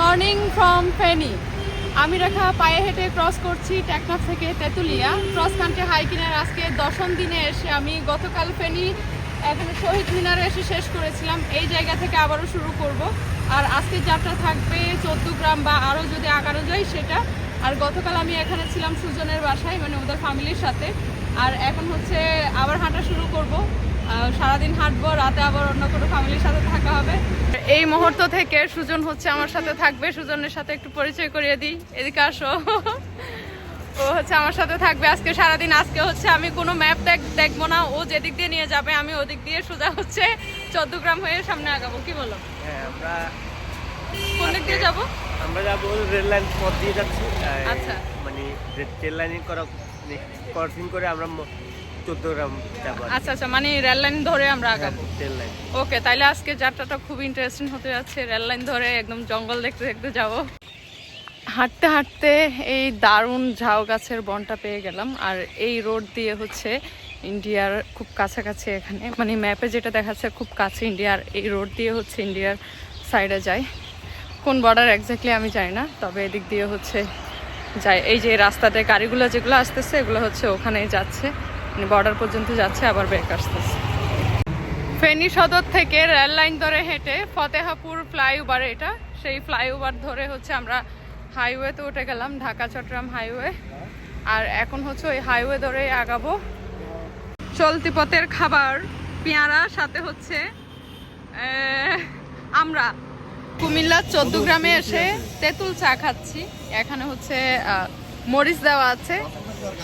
Morning from Feni. আমি রেখা পায়ে হেঁটে ক্রস করছি টেকনাফ থেকে তেঁতুলিয়া। ক্রস কান্ট্রি হাইকিংয়ের আজকে দশম দিনে এসে আমি গতকাল ফেনি এখানে শহীদ মিনারে এসে শেষ করেছিলাম। এই জায়গা থেকে আবারও শুরু করব। আর আজকের যাত্রা থাকবে চোদ্দ গ্রাম বা আরও যদি আগানো যায় সেটা। আর গতকাল আমি এখানে ছিলাম সুজনের বাসায় মানে ওদের ফ্যামিলির সাথে। আর এখন হচ্ছে আবার হাঁটা শুরু করব। সারাদিন হাঁটবো রাতে আবার অন্য কোনো ফ্যামিলির সাথে থাকা হবে। এই মুহূর্ত থেকে সুজন হচ্ছে আমার সাথে থাকবে। সুজনের সাথে একটু পরিচয় করিয়ে দিই। এদিকে আসো। ও হচ্ছে আমার সাথে থাকবে। আজকে সারাদিন আজকে হচ্ছে আমি কোনো ম্যাপ দেখ দেখব না। ও যেদিক দিয়ে নিয়ে যাবে আমি ওদিক দিয়ে সোজা হচ্ছে চোদ্দ গ্রাম হয়ে সামনে আগাবো। কি বলো? হ্যাঁ আমরা কোন দিক দিয়ে যাব? আমরা যাব রেল লাইন পথ দিয়ে যাচ্ছি। আচ্ছা। মানে রেল লাইনে করা ক্রসিং করে আমরা আচ্ছা আচ্ছা মানে রেল লাইন ধরে আমরা আগাবো। Rail line. ওকে তাইলে আজকে যাত্রাটা খুব ইন্টারেস্টিং হতে যাচ্ছে। রেল লাইন ধরে একদম জঙ্গল দেখতে দেখতে যাব। হাঁটতে হাঁটতে এই দারুণ ঝাউ গাছের বনটা পেয়ে গেলাম। আর এই রোড দিয়ে হচ্ছে ইন্ডিয়ার খুব কাছাকাছি এখানে। মানে ম্যাপে যেটা দেখাচ্ছে খুব কাছে ইন্ডিয়ার এই রোড দিয়ে হচ্ছে ইন্ডিয়ার সাইডে যায় কোন বর্ডার এক্স্যাক্টলি আমি জানি না তবে এদিক দিয়ে হচ্ছে যায় এই যে রাস্তাতে গাড়িগুলো যেগুলো আসতেছে এগুলো হচ্ছে ওখানেই যাচ্ছে। বর্ডার পর্যন্ত যাচ্ছে, আবার ব্রেক আসতেছে। ফেনী সদর থেকে রেল লাইন ধরে হেঁটে ফতেহাপুর ফ্লাইওভার এটা সেই ফ্লাইওভার ধরে হচ্ছে আমরা হাইওয়েতে উঠে গেলাম, ঢাকা, চট্টগ্রাম হাইওয়ে আর এখন হচ্ছে ওই হাইওয়ে ধরে আগাবো। চলতি পথের খাবার, পেয়ারা, সাথে হচ্ছে আমরা কুমিল্লার চোদ্দ গ্রামে এসে তেঁতুল চা খাচ্ছি। এখানে হচ্ছে মরিচ দেওয়া আছে।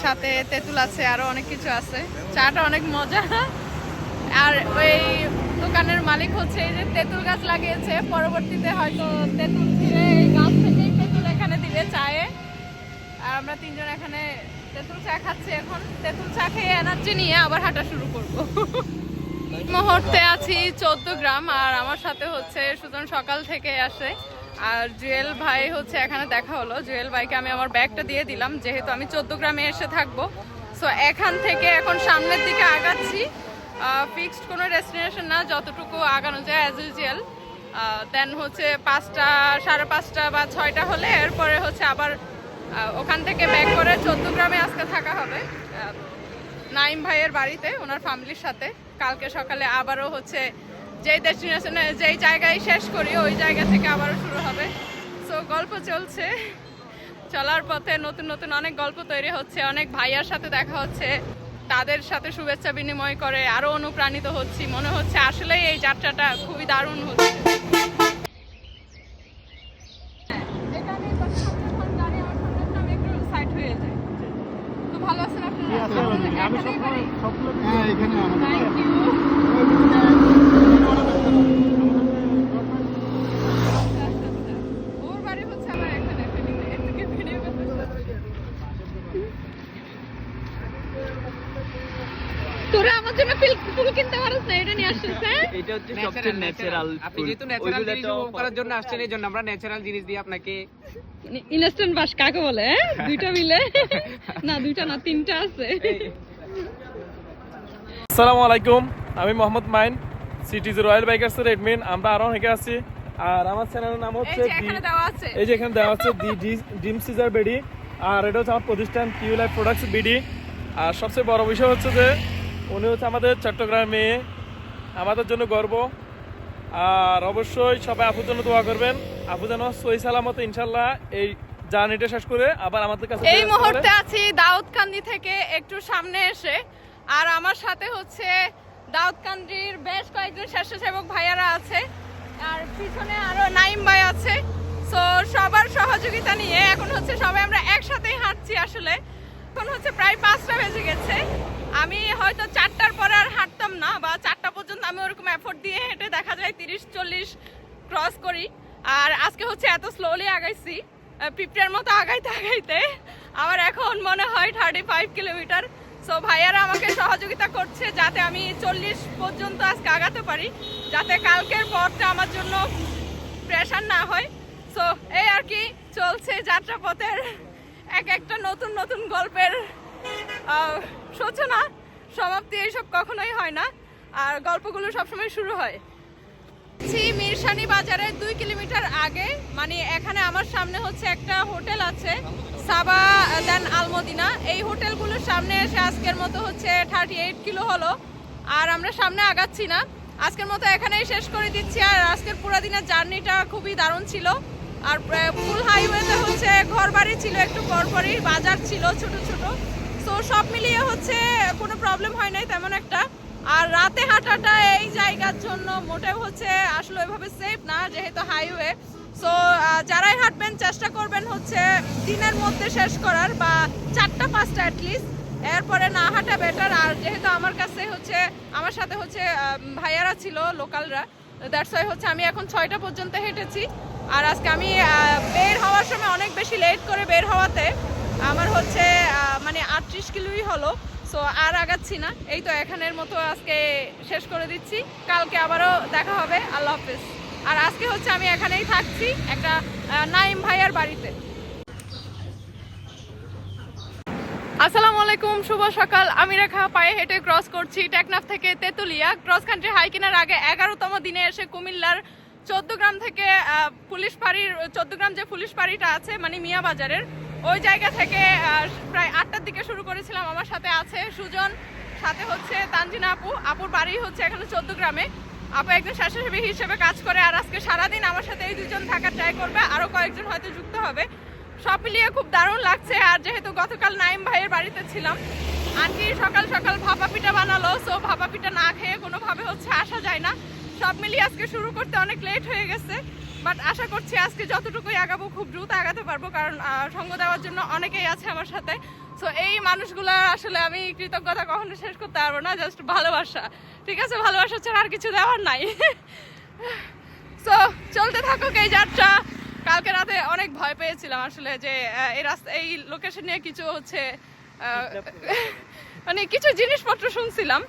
সাথে তেঁতুল আছে, আরও অনেক কিছু আছে। চাটা অনেক মজা। আর ওই দোকানের মালিক হচ্ছে এই যে তেঁতুল গাছ লাগিয়েছে, পরবর্তীতে হয়তো তেঁতুল ছিঁড়ে এই গাছ থেকেই তেঁতুল এখানে দিবে চায়ে। আর আমরা তিনজন এখানে তেঁতুল চা খাচ্ছি এখন। তেঁতুল চা খেয়ে এনার্জি নিয়ে আবার হাঁটা শুরু করব। মুহূর্তে আছি চোদ্দ গ্রাম, আর আমার সাথে হচ্ছে সুজন সকাল থেকে আসে। আর জুয়েল ভাই হচ্ছে এখানে দেখা হলো। জুয়েল ভাইকে আমি আমার ব্যাগটা দিয়ে দিলাম, যেহেতু আমি চোদ্দ গ্রামে এসে থাকব। সো এখান থেকে এখন সামনের দিকে আগাচ্ছি। ফিক্সড কোনো ডেস্টিনেশন না, যতটুকু আগানো যায় অ্যাজ ইউজুয়াল দেন হচ্ছে পাঁচটা, সাড়ে পাঁচটা বা ছয়টা হলে এরপরে হচ্ছে আবার ওখান থেকে ব্যাক করে চোদ্দ গ্রামে আজকে থাকা হবে। নাইম ভাইয়ের বাড়িতে, ওনার ফ্যামিলির সাথে। কালকে সকালে আবারও হচ্ছে যেই ডেস্টিনেশনে যেই জায়গায় শেষ করি ওই জায়গা থেকে আবারও শুরু হবে। সো গল্প চলছে। চলার পথে নতুন নতুন অনেক গল্প তৈরি হচ্ছে অনেক ভাইয়ার সাথে দেখা হচ্ছে তাদের সাথে শুভেচ্ছা বিনিময় করে আরও অনুপ্রাণিত হচ্ছি। মনে হচ্ছে আসলেই এই যাত্রাটা খুবই দারুণ হচ্ছে। ভালো আছেন আপনারা? হ্যাঁ এখানে থ্যাংক ইউ ওর বাড়ি হচ্ছে আমার এখানে ফেনীতে এর থেকে ভিডিও করতে তোরা আমার জন্য পিল ফুল কিনতে পারিস না এটা নিয়ে আসছিস হ্যাঁ এটা হচ্ছে সবচেয়ে ন্যাচারাল আপনি যেহেতু ন্যাচারাল জিনিস উপভোগ করার জন্য আসছেন এই জন্য আমরা ন্যাচারাল জিনিস দিয়ে আপনাকে ইনস্ট্যান্ট বাস কাকে বলে হ্যাঁ? দুইটা মিলে? না দুইটা না তিনটা আছে। আসসালামু আলাইকুম আমি মোহাম্মদ মাইন সিটিজ রয়্যাল বাইকার্সের এডমিন আমরা আরও অনেকে আছি আর আমার চ্যানেলের নাম হচ্ছে যে দি- এখানে দেওয়া আছে। এই যে এখানে দেওয়া হচ্ছে দি ডিম সিজার বেডি আর এটা হচ্ছে আমার প্রতিষ্ঠান কিউ লাইফ প্রোডাক্টস বিডি আর সবচেয়ে বড় বিষয় হচ্ছে যে উনি হচ্ছে আমাদের চট্টগ্রামে আমাদের জন্য গর্ব। আর অবশ্যই সবাই আপুর জন্য দোয়া করবেন। আপু যেন সই সালামত ইনশাল্লাহ এই জার্নিটা শেষ করে আবার আমাদের কাছে এই। মুহূর্তে আছি দাউদকান্দি থেকে একটু সামনে এসে। আর আমার সাথে হচ্ছে দাউদকান্দির বেশ কয়েকজন স্বেচ্ছাসেবক ভাইয়ারা আছে। আর পিছনে আরও নাইম ভাই আছে। সো সবার সহযোগিতা নিয়ে এখন হচ্ছে সবাই আমরা একসাথেই হাঁটছি আসলে। এখন হচ্ছে প্রায় পাঁচটা বেজে গেছে। আমি হয়তো চারটার পরে আর হাঁটতাম না, বা চারটা পর্যন্ত আমি ওরকম এফোর্ট দিয়ে হেঁটে দেখা যায় তিরিশ, চল্লিশ ক্রস করি। আর আজকে হচ্ছে এত স্লোলি আগাইছি পিঁপড়ের মতো আগাইতে আগাইতে আমার এখন মনে হয় থার্টি ফাইভ কিলোমিটার সো ভাইয়ারা আমাকে সহযোগিতা করছে যাতে আমি চল্লিশ পর্যন্ত আজকে আগাতে পারি, যাতে কালকের পথটা আমার জন্য প্রেশার না হয়। সো এই আর কি চলছে যাত্রাপথের এক একটা নতুন নতুন গল্পের সূচনা সমাপ্তি এইসব কখনোই হয় না। আর গল্পগুলো সবসময় শুরু হয়। মিরসানি বাজারের দুই কিলোমিটার আগে মানে এখানে আমার সামনে হচ্ছে একটা হোটেল আছে, সাবা দেন আলমদিনা। এই হোটেলগুলোর সামনে এসে আজকের মতো হচ্ছে থার্টি এইট কিলো হলো। আর আমরা সামনে আগাচ্ছি না। আজকের মতো এখানেই শেষ করে দিচ্ছি। আর আজকের পুরো দিনের জার্নিটা খুবই দারুণ ছিল। আর ফুল হাইওয়েতে হচ্ছে ঘর বাড়ি ছিল একটু পরপরই, বাজার ছিল ছোট ছোট। সো সব মিলিয়ে হচ্ছে কোনো প্রবলেম হয় নাই তেমন একটা। আর রাতে হাঁটাটা এই জায়গার জন্য মোটেও হচ্ছে আসলে ওইভাবে সেফ না, যেহেতু হাইওয়ে সো যারাই হাঁটবেন, চেষ্টা করবেন হচ্ছে দিনের মধ্যে শেষ করার বা চারটা, পাঁচটা অ্যাটলিস্ট এরপরে না হাঁটা বেটার আর যেহেতু আমার কাছে হচ্ছে, আমার সাথে হচ্ছে ভাইয়ারা ছিল, লোকালরা। দ্যাটস ওয়াই হচ্ছে আমি এখন ছয়টা পর্যন্ত হেঁটেছি। আর আজকে আমি বের হওয়ার সময় অনেক বেশি লেট করে বের হওয়াতে আমার হচ্ছে মানে আটত্রিশ কিলোই হলো সো আর আগাচ্ছি না। এই তো এখানের মতো আজকে শেষ করে দিচ্ছি। কালকে আবারও দেখা হবে। আল্লাহ হাফেজ। আর আজকে হচ্ছে আমি এখানেই থাকছি, একটা নাইম ভাইয়ার বাড়িতে। আসসালামু আলাইকুম, শুভ সকাল। আমি রেখা পায়ে হেঁটে ক্রস করছি টেকনাফ থেকে তেতুলিয়া। ক্রস কান্ট্রি হাই হাইকিনার আগে এগারোতম দিনে এসে কুমিল্লার চোদ্দ গ্রাম থেকে পুলিশ ফাঁড়ির চোদ্দ গ্রাম যে পুলিশ ফাঁড়িটা আছে মানে মিয়া বাজারের ওই জায়গা থেকে প্রায় আটটার দিকে শুরু করেছিলাম, আমার সাথে আছে সুজন, সাথে হচ্ছে তানজিনা আপু। আপুর বাড়ি হচ্ছে এখানে চোদ্দ গ্রামে। আপু একজন স্বেচ্ছাসেবী হিসেবে কাজ করে, আর আজকে সারাদিন আমার সাথে এই দুজন থাকার ট্রাই করবে আরও কয়েকজন হয়তো যুক্ত হবে। সব মিলিয়ে খুব দারুণ লাগছে, আর যেহেতু গতকাল নাইম ভাইয়ের বাড়িতে ছিলাম, আন্টি সকাল সকাল ভাপা পিঠা বানালো সো ভাপা পিঠা না খেয়ে কোনোভাবে হচ্ছে আসা যায় না। সব মিলিয়ে আজকে শুরু করতে অনেক লেট হয়ে গেছে। বাট আশা করছি আজকে যতটুকুই আগাবো খুব দ্রুত আগাতে পারব কারণ সঙ্গ দেওয়ার জন্য অনেকেই আছে আমার সাথে। সো এই মানুষগুলো আসলে আমি কৃতজ্ঞতা কখনো শেষ করতে পারব না জাস্ট ভালোবাসা। ঠিক আছে? ভালোবাসা ছাড়া আর কিছু দেওয়ার নাই। সো চলতে থাকুক এই যাত্রা। কালকে রাতে অনেক ভয় পেয়েছিলাম আসলে যে এই রাস্তা এই লোকেশন নিয়ে কিছু হচ্ছে মানে কিছু জিনিসপত্র শুনছিলাম।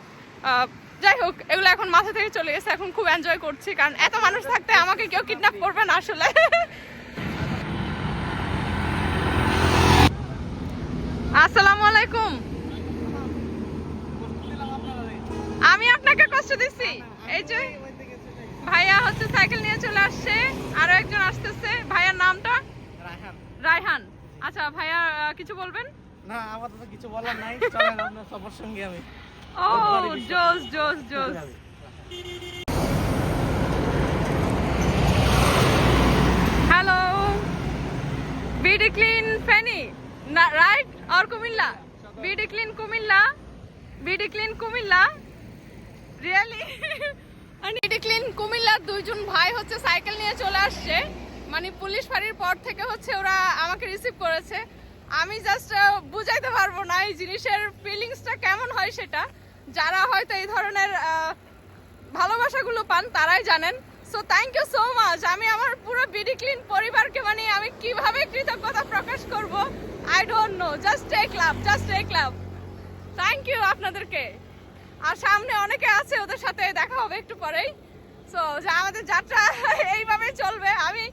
যাই হোক এগুলো এখন মাথা থেকে চলে গেছে এখন খুব এনজয় করছি কারণ এত মানুষ থাকতে আমাকে কেউ কিডন্যাপ করবে না আসলে। আসসালামু আলাইকুম। আমি আপনাকে কষ্ট দিচ্ছি। এই যে ভাইয়া হচ্ছে সাইকেল নিয়ে চলে আসছে আরও একজন আসতেছে। ভাইয়ার নামটা? রায়হান। রায়হান। আচ্ছা ভাইয়া কিছু বলবেন? না আপাতত কিছু বলার নাই চলেন আপনার সবার সঙ্গে আমি। ও জোস জোস জোস hello BD clean Feni right আর Cumilla BD clean Cumilla BD clean Cumilla really BD clean কুমিল্লার দুইজন ভাই হচ্ছে সাইকেল নিয়ে চলে আসছে। মানে পুলিশ ফাঁড়ির পর থেকে হচ্ছে ওরা আমাকে রিসিভ করেছে। আমি জাস্ট বুঝাইতে পারব না এই জিনিসের ফিলিংসটা কেমন হয় সেটা। যারা হয়তো এই ধরনের ভালোবাসাগুলো পান, তারাই জানেন। So thank you so much আমি আমার পুরো বিডি ক্লিন পরিবারকে মানে আমি কীভাবে কৃতজ্ঞতা প্রকাশ করব I don't know just take love just take love thank you আপনাদেরকে। আর সামনে অনেকে আছে ওদের সাথে দেখা হবে একটু পরেই। সো আমাদের যাত্রা এইভাবে চলবে। আমি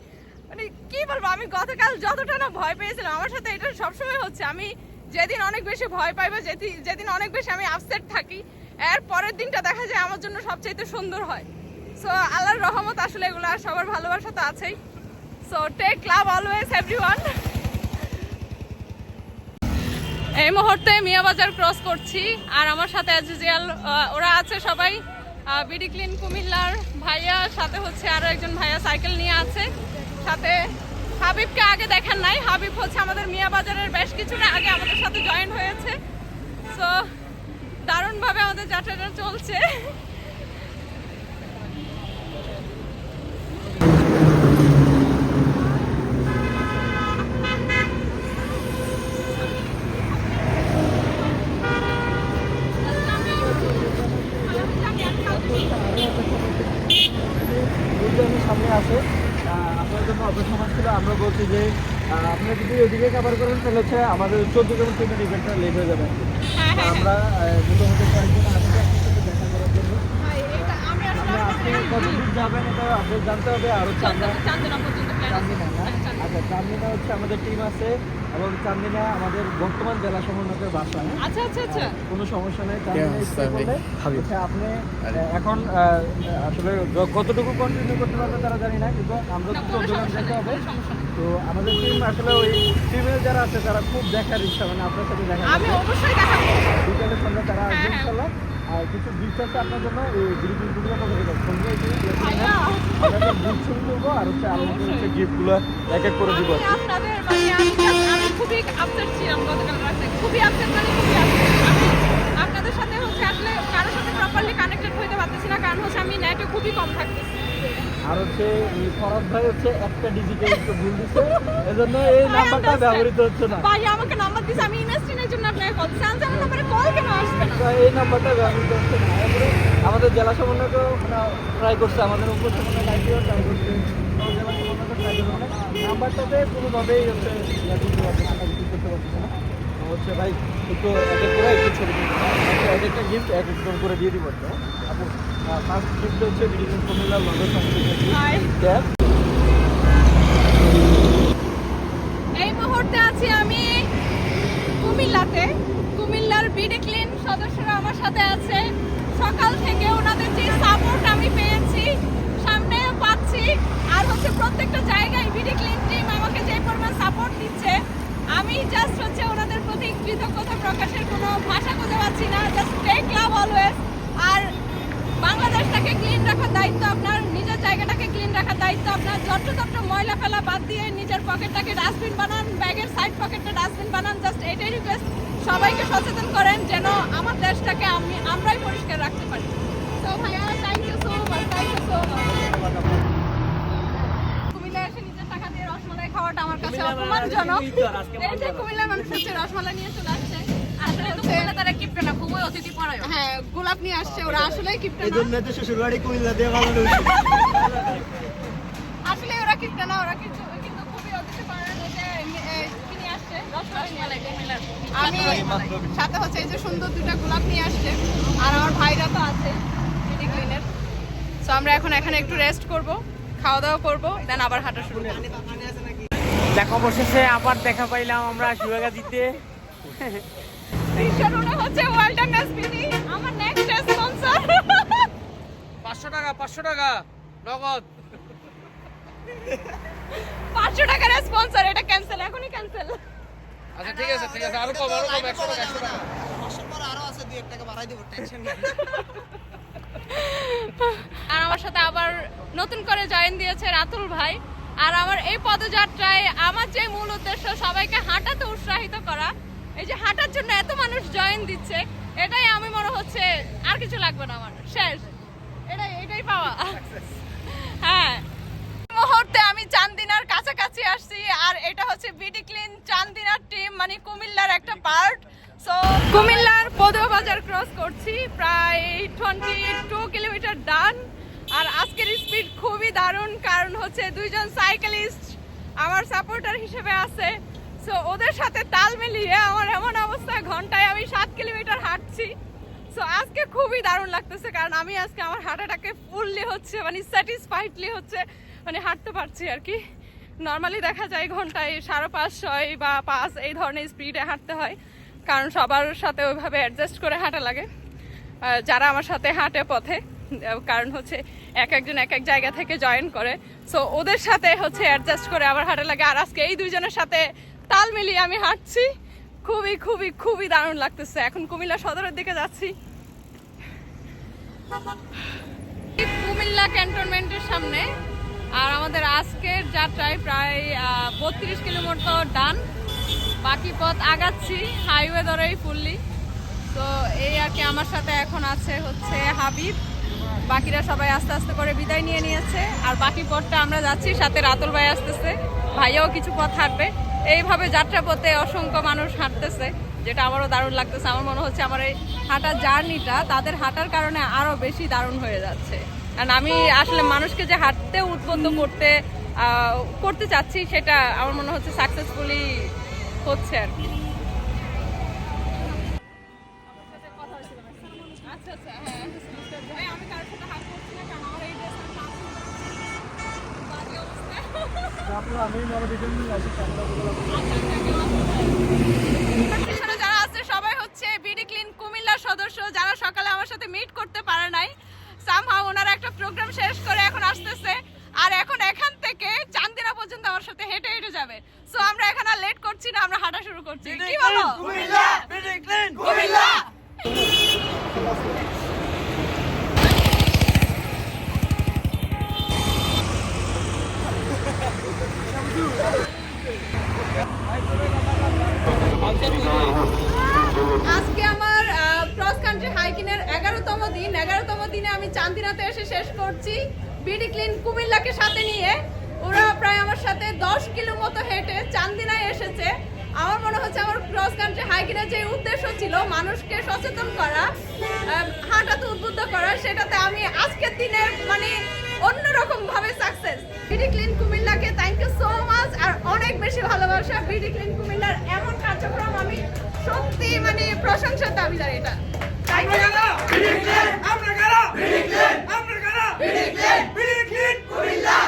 মানে কি বলব, আমি গতকাল যতটা না ভয় পেয়েছিলাম, আমার সাথে এটা সবসময় হচ্ছে। আমি যেদিন অনেক বেশি ভয় পাই বা যেদি- যেদিন অনেক বেশি আমি আপসেট থাকি, এর পরের দিনটা দেখা যায় আমার জন্য সবচাইতে সুন্দর হয়। সো আল্লাহর রহমত আসলে এগুলো আর সবার ভালোবাসা তো আছেই। So take love always everyone এই মুহূর্তে মিয়া বাজার ক্রস করছি, আর আমার সাথে আজিজিয়াল ওরা আছে সবাই। বিডি ক্লিন কুমিল্লার ভাইয়া, সাথে হচ্ছে আরও একজন ভাইয়া সাইকেল নিয়ে আছে। সাথে হাবিবকে আগে দেখেন নাই। হাবিব হচ্ছে আমাদের মিয়া বাজারের বেশ কিছুটা আগে আমাদের সাথে জয়েন হয়েছে। সো দারুণভাবে আমাদের যাত্রাটা চলছে দুইজনের সামনে আসে আহ, আপনার জন্য অপেক্ষা ছিল, আমরা বলছি যে আপনি আপনারা যদি ওদিকে কাভার করেন, তাহলে হচ্ছে আমাদের চোদ্দ জন থেকে লেট হয়ে যাবে। আমরা মোটামুটি কয়েকজন আসছি আপনার সাথে দেখা করার জন্য ভাই, এটা আমি আসলে আপনি আজকে কতদূর যাবেন এটা আপনি জানতে হবে আর চান্দনা পর্যন্ত প্ল্যান আছে জানি না না হ্যাঁ, চান্দনা। আর আচ্ছা চান্দিনা হচ্ছে আমাদের টিম আছে এবং চান্দিনা আমাদের বর্তমান জেলা সমন্বয়কের বাসা হ্যাঁ? আচ্ছা আচ্ছা আচ্ছা কোনো সমস্যা নেই ইচ্ছে আপনি এখন আসলে কতটুকু কন্টিনিউ করতে পারবে তারা জানি না কিন্তু আমরা তো দোকান যেতে হবে। তো আমাদের টিম আসলে ওই টিমের যারা আছে তারা খুব দেখার ইচ্ছা মানে আপনার সাথে দেখা আমি। অবশ্যই দেখাবো বিকেলের সন্ধ্যা তারা আসবে হ্যাঁ, হ্যাঁ। ইনশাল্লাহ আর কিছু গিফট আছে আপনার জন্য এই টুকরা কথা বলতে সঙ্গে গিফট করব আর হচ্ছে আপনাদের হচ্ছে গিফটগুলো এক এক করে দিব আপনাদের আমি খুবই আপসেট ছিলাম গতকাল রাতে। খুবই আপসেট মানে খুবই আপসেট আপনাদের সাথে হচ্ছে আসলে কারোর সাথে প্রপারলি কানেক্টেড হইতে পারতেছি না কারণ হচ্ছে আমি নেটে খুবই কম থাকতেছি। আর হচ্ছে এই ফরাদ ভাই হচ্ছে একটা ডিজিটাল একটু ভুল দিচ্ছে এজন্য এই নাম্বারটা ব্যবহৃত হচ্ছে না। ভাই আমাকে নাম্বার দিছে আমি ইনভেস্টিনের জন্য আপনাকে কল দিছি। আমার নাম্বারে কল কেন আসবে না? এই নাম্বারটা ব্যবহৃত হচ্ছে না। আমাদের জেলা সমন্বয়কেও ট্রাই করছে আমাদের উপর সমন্বয় লাইফেও ট্রাই করছে। জেলা সমন্বয়কে ট্রাই করছে মানে নাম্বারটাতে কোনোভাবেই হচ্ছে হচ্ছে ভাই একটু এক একটু ছবি এক একটা গিফট এক করে দিয়ে দিব তো আপু ফার্স্ট গিফট হচ্ছে বিডিং কুমিল্লা লন্ডন সংস্কৃতি Hi. ট্যাব এই মুহূর্তে আছি আমি কুমিল্লাতে কুমিল্লার বিডি ক্লিন সদস্যরা আমার সাথে আছে সকাল থেকে ওনাদের যে সাপোর্ট আমি পেয়েছি সামনে পাচ্ছি আর হচ্ছে প্রত্যেকটা জায়গায় বিডি ক্লিন টিম আমাকে যে পরিমাণ সাপোর্ট দিচ্ছে আমি জাস্ট হচ্ছে ওনাদের প্রতি কৃতজ্ঞতা প্রকাশের কোনো ভাষা খুঁজে পাচ্ছি না জাস্ট টেক লাভ অলওয়েজ আর বাংলাদেশটাকে ক্লিন রাখার দায়িত্ব আপনার নিজের জায়গাটাকে ক্লিন রাখার দায়িত্ব আপনার যত্রতত্র ময়লা ফেলা বাদ দিয়ে নিজের পকেটটাকে ডাস্টবিন বানান ব্যাগের সাইড পকেটটা ডাস্টবিন বানান জাস্ট এটাই রিকোয়েস্ট সবাইকে সচেতন করেন যেন আমার দেশটাকে আমি আমরাই পরিষ্কার রাখতে পারি। তো ভাইয়া thank you so much thank you so much কুমিল্লায় এসে নিজের টাকা দিয়ে রসমালাই খাওয়াটা আমার কাছে অপমানজনক। এই যে কুমিল্লার মানুষ হচ্ছে রসমালাই নিয়ে চলে আসছে। আসলে তো কুমিল্লা তারা কিপটে না খুবই অতিথি পরায়ণ। হ্যাঁ গোলাপ নিয়ে আসছে ওরা আসলেই কিপটে না। তো শ্বশুরবাড়ি কুমিল্লা দিয়ে আসলে ওরা কিনতে না ওরা কিন্তু কিন্তু খুবই অতিথি পরায়ণ এই যে এ, কি নিয়ে আসছে রসমালাই নিয়ে আসছে। আমি সাথে হচ্ছে এই যে সুন্দর দুটো গোলাপ নিয়ে আসছে। আর আমার ভাইরা তো আছে ক্লিনের সো আমরা এখন এখানে একটু রেস্ট করব খাওয়া দাওয়া করব দেন আবার হাঁটা শুরু করব। দেখো অবশেষে আবার দেখা পাইলাম আমরা সুয়াগা দিতে। হচ্ছে ওয়ালটন আমার নেক্সট স্পন্সর পাঁচশো টাকা পাঁচশো টাকা নগদ। পাঁচশো টাকার স্পন্সর এটা ক্যান্সেল এখনই ক্যান্সেল আচ্ছা ঠিক আছে ঠিক আছে আরও কম আরও কম একশো টাকা একশো টাকা। আর আমার সাথে আবার নতুন করে জয়েন দিয়েছে রাতুল ভাই। আর আমার এই পদযাত্রায় আমার যে মূল উদ্দেশ্য সবাইকে হাঁটাতে উৎসাহিত করা এই যে হাঁটার জন্য এত মানুষ জয়েন দিচ্ছে এটাই আমি মনে হচ্ছে আর কিছু লাগবে না আমার। শেষ। এটাই এটাই পাওয়া। হ্যাঁ। মুহূর্তে আমি চান্দিনার কাছাকাছি আসছি আর এটা হচ্ছে বিডি ক্লিন চান্দিনার টিম মানে কুমিল্লার একটা পার্ট সো কুমিল্লার পদুয়া বাজার ক্রস করছি, প্রায় টোয়েন্টি টু কিলোমিটার ডান আর আজকের স্পিড খুবই দারুণ, কারণ হচ্ছে দুইজন সাইকেলিস্ট আমার সাপোর্টার হিসেবে আছে। সো ওদের সাথে তাল মিলিয়ে আমার এমন অবস্থা, ঘন্টায় আমি সাত কিলোমিটার হাঁটছি। সো আজকে খুবই দারুণ লাগতেছে, কারণ আমি আজকে আমার হাঁটাটাকে ফুললি হচ্ছে মানে স্যাটিসফাইডলি হচ্ছে মানে হাঁটতে পারছি আর কি। নর্মালি দেখা যায় ঘন্টায় সাড়ে পাঁচ ছয় বা পাঁচ এই ধরনের স্পিডে হাঁটতে হয়। কারণ সবার সাথে ওইভাবে অ্যাডজাস্ট করে হাঁটা লাগে। যারা আমার সাথে হাঁটে পথে কারণ হচ্ছে এক একজন এক এক জায়গা থেকে জয়েন করে। সো ওদের সাথে হচ্ছে অ্যাডজাস্ট করে আবার হাঁটা লাগে। আর আজকে এই দুইজনের সাথে তাল মিলিয়ে আমি হাঁটছি। খুবই খুবই খুবই দারুণ লাগতেছে। এখন কুমিল্লা সদরের দিকে যাচ্ছি। কুমিল্লা ক্যান্টনমেন্টের সামনে আর আমাদের আজকের যাত্রায় প্রায় বত্রিশ কিলোমিটার ডান। বাকি পথ আগাচ্ছি হাইওয়ে ধরেই ফুললি তো এই আর কি আমার সাথে এখন আছে হচ্ছে হাবিব। বাকিরা সবাই আস্তে আস্তে করে বিদায় নিয়ে নিয়েছে। আর বাকি পথটা আমরা যাচ্ছি, সাথে রাতুল ভাই আসতেছে। ভাইয়াও কিছু পথ হাঁটবে। এইভাবে যাত্রা পথে অসংখ্য মানুষ হাঁটতেছে, যেটা আমারও দারুণ লাগতেছে। আমার মনে হচ্ছে আমার এই হাঁটার জার্নিটা তাদের হাঁটার কারণে আরও বেশি দারুণ হয়ে যাচ্ছে। কারণ আমি আসলে মানুষকে যে হাঁটতে উদ্বুদ্ধ করতে করতে চাচ্ছি সেটা আমার মনে হচ্ছে সাকসেসফুলি হচ্ছে আর কি। যারা আছে সবাই হচ্ছে বিডি ক্লিন কুমিল্লার সদস্য যারা সকালে আমার সাথে মিট করতে পারে নাই। সামহাও ওনারা একটা প্রোগ্রাম শেষ করে এখন আসতেছে। আর এখন এখান থেকে চান্দিনা পর্যন্ত আমার সাথে হেঁটে হেঁটে যাবে। সো আমরা এখন আর লেট করছি না আমরা হাঁটা শুরু করছি। কি বলো? আজকে আমার কান্ট্রি হাইকিংয়ের এগারোতম দিন। এগারোতম দিনে আমি চান্দিনাতে এসে শেষ করছি। বিডি ক্লিন কুমিল্লাকে সাথে নিয়ে। ওরা প্রায় আমার সাথে দশ কিলো মতো হেঁটে চান্দিনায় এসেছে। আমার মনে হচ্ছে আমার ক্রস কান্ট্রি হাইকিংয়ের যে উদ্দেশ্য ছিল, মানুষকে সচেতন করা হাঁটাতে উদ্বুদ্ধ করা, সেটাতে আমি আজকের দিনে মানে অন্যরকম ভাবে সাকসেস বিডি ক্লিন কুমিল্লাকে থ্যাংক ইউ সো মাচ আর অনেক বেশি ভালোবাসা বিডি ক্লিন কুমিল্লার এমন কার্যক্রম আমি সত্যি মানে প্রশংসার দাবিদার এটা। Thank you. BD clean Comilla.